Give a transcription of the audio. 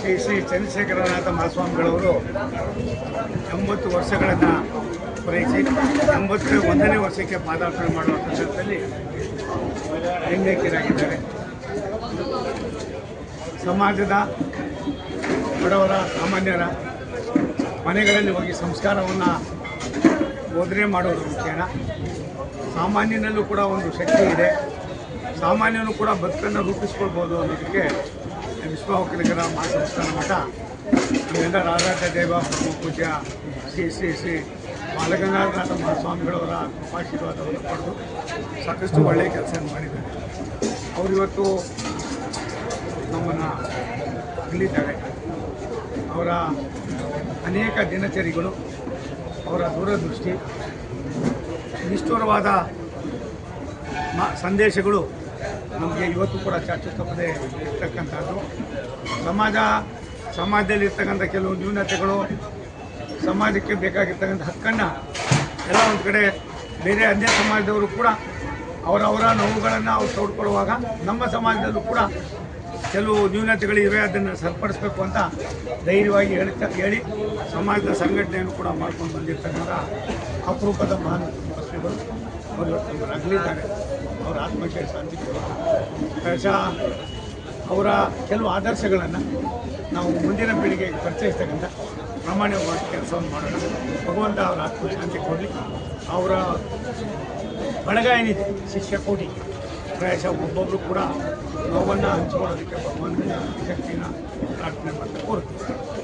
ಶ್ರೀ ಶ್ರೀ ಚಂದ್ರಶೇಖರನಾಥ ಮಹಾಸ್ವಾಮಿಗಳವರು ಎಂಬತ್ತು ವರ್ಷಗಳನ್ನು ಪೂರೈಸಿ ಎಂಬತ್ತು ಒಂದನೇ ವರ್ಷಕ್ಕೆ ಪಾದಾರ್ಪಣೆ ಮಾಡುವ ಸಂದರ್ಭದಲ್ಲಿ ಲಿಂಗೈಕ್ಯರಾಗಿದ್ದಾರೆ. ಸಮಾಜದ ಬಡವರ, ಸಾಮಾನ್ಯರ ಮನೆಗಳಲ್ಲಿ ಹೋಗಿ ಸಂಸ್ಕಾರವನ್ನು ಬೋಧನೆ ಮಾಡೋದು ಮುಖ್ಯನ. ಸಾಮಾನ್ಯನಲ್ಲೂ ಕೂಡ ಒಂದು ಶಕ್ತಿ ಇದೆ. ಸಾಮಾನ್ಯನೂ ಕೂಡ ಬದುಕನ್ನು ರೂಪಿಸ್ಕೊಳ್ಬೋದು ಅನ್ನೋದಕ್ಕೆ ವಿಶ್ವವಕಲಿಗರ ಮಹಾಸಂಸ್ಥಾನ ಮಠ ಇವೆಲ್ಲ ರಾಧಾಟ ದೇವ ಪೂಜ್ಯ ಶ್ರೀ ಶ್ರೀ ಶ್ರೀ ಬಾಲಗಂಗಾಧರನಾಥ ಮಹಾಸ್ವಾಮಿಗಳವರ ಕೃಪಾಶೀರ್ವಾದವನ್ನು ಪಡೆದು ಸಾಕಷ್ಟು ಒಳ್ಳೆಯ ಕೆಲಸ ಮಾಡಿದ್ದಾರೆ ಅವರಿವತ್ತು ನಮ್ಮನ್ನು ಅಗಲಿದ್ದಾರೆ ಅವರ ಅನೇಕ ದಿನಚರಿಗಳು ಅವರ ದೂರದೃಷ್ಟಿ ನಿಷ್ಠುರವಾದ ಸಂದೇಶಗಳು ನಮಗೆ ಇವತ್ತು ಕೂಡ ಚಾಚು ತಪ್ಪದೆ ಇರ್ತಕ್ಕಂಥದ್ದು. ಸಮಾಜ, ಸಮಾಜದಲ್ಲಿ ಇರ್ತಕ್ಕಂಥ ಕೆಲವು ನ್ಯೂನತೆಗಳು, ಸಮಾಜಕ್ಕೆ ಬೇಕಾಗಿರ್ತಕ್ಕಂಥ ಹಕ್ಕನ್ನು ಎಲ್ಲ ಒಂದು ಕಡೆ ಬೇರೆ ಅನ್ಯ ಸಮಾಜದವರು ಕೂಡ ಅವರವರ ನೋವುಗಳನ್ನು ಅವ್ರು ತೋಡ್ಕೊಳ್ಳುವಾಗ ನಮ್ಮ ಸಮಾಜದಲ್ಲೂ ಕೂಡ ಕೆಲವು ನ್ಯೂನತೆಗಳಿವೆ ಅದನ್ನು ಸರಿಪಡಿಸ್ಬೇಕು ಅಂತ ಧೈರ್ಯವಾಗಿ ಹೇಳ್ತಾ ಹೇಳಿ ಸಮಾಜದ ಸಂಘಟನೆಯನ್ನು ಕೂಡ ಮಾಡ್ಕೊಂಡು ಬಂದಿರ್ತಕ್ಕಂಥ ಅಪರೂಪದ ಮಹಾನ್ ಅವರು ಅಗಲಿದ್ದಾರೆ. ಅವರ ಆತ್ಮಕ್ಕೆ ಶಾಂತಿ ಅವರ ಕೆಲವು ಆದರ್ಶಗಳನ್ನು ನಾವು ಮುಂದಿನ ಪೀಳಿಗೆಗೆ ಪರಿಚಯಿಸ್ತಕ್ಕಂಥ ಪ್ರಾಮಾಣಿಕವಾಗಿ ಕೆಲಸವನ್ನು ಮಾಡೋಣ. ಭಗವಂತ ಅವರ ಆತ್ಮ ಶಾಂತಿ ಕೊಡಲಿ. ಅವರ ಬಳಗ ಏನಿದೆ ಶಿಷ್ಯ ಕೋಟಿ. ಪ್ರಾಯಶಃ ಒಬ್ಬೊಬ್ಬರು ಕೂಡ ನೋವನ್ನು ಹಂಚ್ಕೊಳ್ಳೋದಕ್ಕೆ ಭಗವಂತನ ಶಕ್ತಿನ ಪ್ರಾರ್ಥನೆ ಮಾಡ್ತಾ ಕೋರುತ್ತೀವಿ